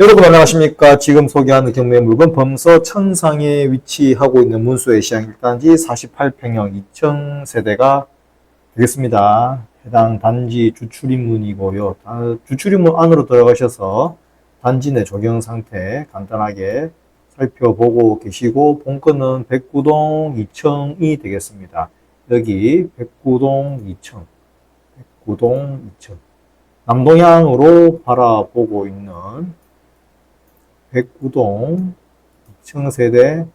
여러분 안녕하십니까? 지금 소개하는 경매 물건 범서 천상에 위치하고 있는 문수의 시장 1단지 48평형 2층 세대가 되겠습니다. 해당 단지 주출입문이고요. 아, 주출입문 안으로 들어가셔서 단지 내 조경 상태 간단하게 살펴보고 계시고 본건은 백구동 2층이 되겠습니다. 여기 백구동 2층, 백구동 2층 남동향으로 바라보고 있는 백구동 2층 세대,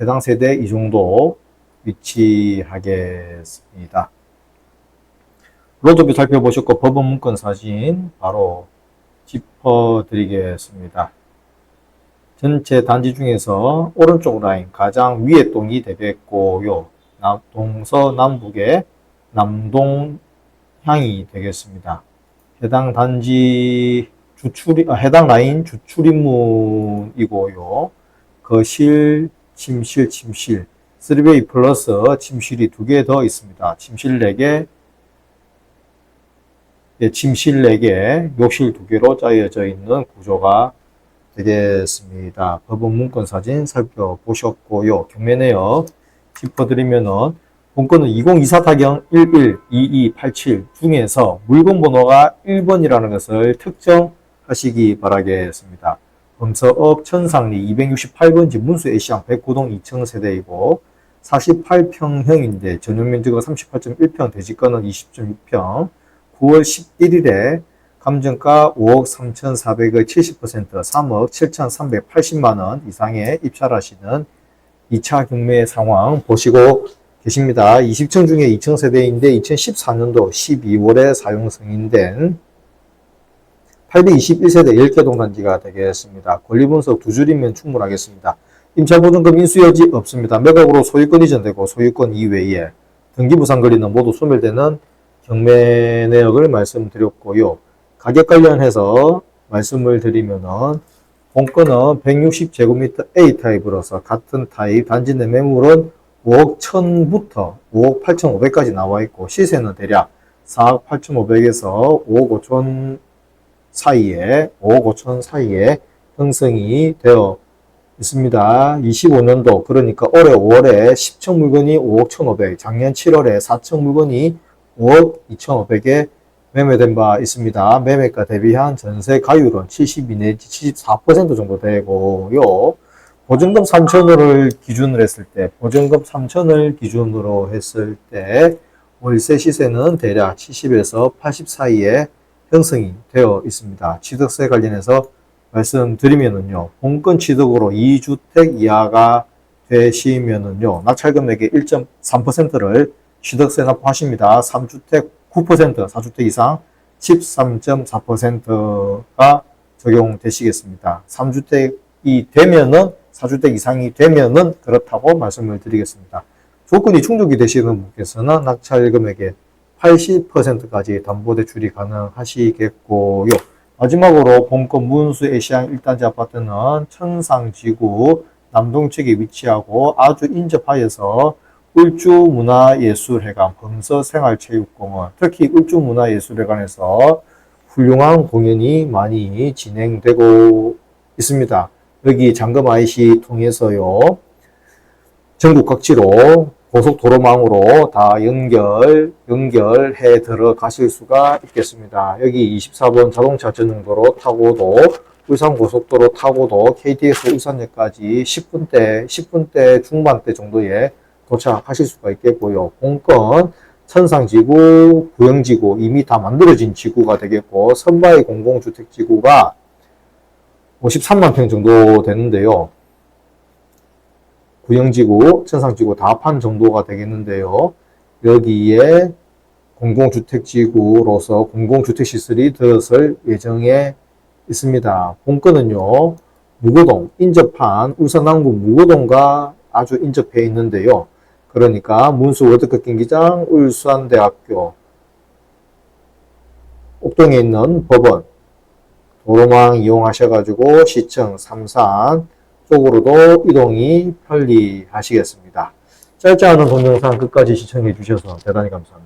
해당 세대 이 정도 위치하겠습니다. 로드뷰 살펴보셨고 법원 문건 사진 바로 짚어드리겠습니다. 전체 단지 중에서 오른쪽 라인 가장 위에 동이 되겠고요. 남- 동서남북의 남동향이 되겠습니다. 해당 단지 주출이 아, 해당 라인 주출입문이고요. 거실, 침실, 침실, 3베이 플러스 침실이 두 개 더 있습니다. 침실 4개, 예, 침실 4개, 욕실 두 개로 짜여져 있는 구조가 되겠습니다. 법원 문건 사진 살펴보셨고요. 경매 내역 짚어드리면은 본건은 2024 타경 112287 중에서 물건 번호가 1번이라는 것을 특정 하시기 바라겠습니다. 범서업 천상리 268번지 문수 A시장 109동 2층 세대이고 48평형인데 전용 면적은 38.1평, 대지가는 20.6평. 9월 11일에 감정가 5억 3,400의 70% 3억 7,380만 원 이상의 입찰하시는 2차 경매 상황 보시고 계십니다. 20층 중에 2층 세대인데 2014년도 12월에 사용 승인된 821세대 10개 동단지가 되겠습니다. 권리분석 두 줄이면 충분하겠습니다. 임차보증금 인수여지 없습니다. 매각으로 소유권 이전되고 소유권 이외에 등기부상 거리는 모두 소멸되는 경매 내역을 말씀드렸고요. 가격 관련해서 말씀을 드리면은 본건은 160제곱미터 A 타입으로서 같은 타입 단지 내 매물은 5억 1000부터 5억 8500까지 나와 있고 시세는 대략 4억 8500에서 5억 5천 사이에 5억 5천 사이에 형성이 되어 있습니다. 25년도 그러니까 올해 5월에 10층 물건이 5억 1,500, 작년 7월에 4층 물건이 5억 2,500에 매매된 바 있습니다. 매매가 대비한 전세 가율은 72 내지 74% 정도 되고요. 보증금 3천원을 기준으로 했을 때, 보증금 3천원을 기준으로 했을 때, 월세 시세는 대략 70에서 80 사이에 형성이 되어 있습니다. 취득세 관련해서 말씀드리면은요, 본건 취득으로 2주택 이하가 되시면은요, 낙찰 금액의 1.3%를 취득세 납부하십니다. 3주택 9%, 4주택 이상 13.4%가 적용되시겠습니다. 3주택이 되면은 4주택 이상이 되면은 그렇다고 말씀을 드리겠습니다. 조건이 충족이 되시는 분께서는 낙찰 금액의 80%까지 담보대 출이 가능하시겠고요. 마지막으로 본건 문수 에시안 1단지 아파트는 천상지구 남동측에 위치하고 아주 인접하여서 울주문화예술회관, 범서생활체육공원, 특히 울주문화예술회관에서 훌륭한 공연이 많이 진행되고 있습니다. 여기 잠금 IC 통해서요, 전국 각지로 고속도로망으로 다 연결, 연결해 들어가실 수가 있겠습니다. 여기 24번 자동차 전용도로 타고도 울산 고속도로 타고도 KTX 울산역까지 10분대, 10분대 중반대 정도에 도착하실 수가 있겠고요. 본건 천상지구, 구형지구 이미 다 만들어진 지구가 되겠고 선바의 공공주택지구가 53만 평 정도 되는데요. 구형지구, 천상지구 다 합한 정도가 되겠는데요. 여기에 공공주택지구로서 공공주택시설이 들어설 예정에 있습니다. 본건은요, 무고동, 인접한 울산남구 무고동과 아주 인접해 있는데요. 그러니까 문수 월드컵 경기장, 울산대학교, 옥동에 있는 법원, 도로망 이용하셔가지고 시청, 삼산 쪽으로도 이동이 편리하시겠습니다. 짧지 않은 동영상 끝까지 시청해 주셔서 대단히 감사합니다.